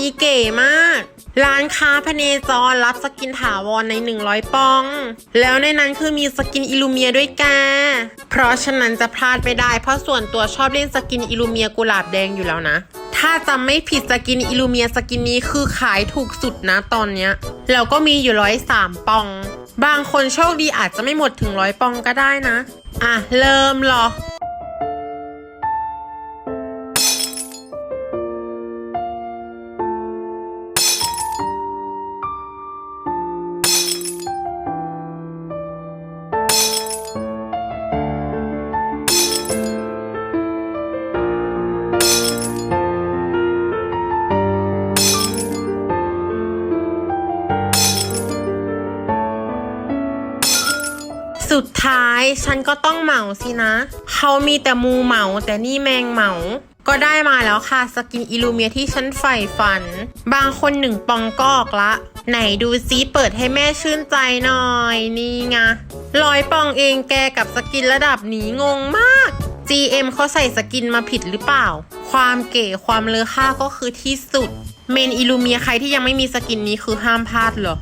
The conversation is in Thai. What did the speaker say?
นี้เก๋มาก ร้านค้าพเนจรรับสกินถาวรใน 100 ปอง แล้วในนั้นคือมีสกินอิลูเมียด้วยแกเพราะฉะนั้นจะพลาดไปได้ เพราะส่วนตัวชอบเล่นสกินอิลูเมียกุหลาบแดงอยู่แล้วนะ ถ้าจำไม่ผิดสกินอิลูเมียสกินนี้คือขายถูกสุดนะตอนเนี้ย แล้วก็มีอยู่ร้อยสามปอง บางคนโชคดีอาจจะไม่หมดถึงร้อยปองก็ได้นะ อะเริ่มหรอ สุดท้ายฉันก็ต้องเหมาสินะ เขามีแต่มูเหมาแต่นี่แมงเหมา ก็ได้มาแล้วค่ะสกินอิลูเมียที่ฉันใฝ่ฝัน บางคนหนึ่งปองก็ออกละ ไหนดูซิเปิดให้แม่ชื่นใจหน่อย นี่ไงร้อยปองเองแกกับสกินระดับนี้งงมาก GM เขาใส่สกินมาผิดหรือเปล่า ความเก๋ความเลอค่าก็คือที่สุด เมนอิลูเมียใครที่ยังไม่มีสกินนี้คือห้ามพลาดเหรอ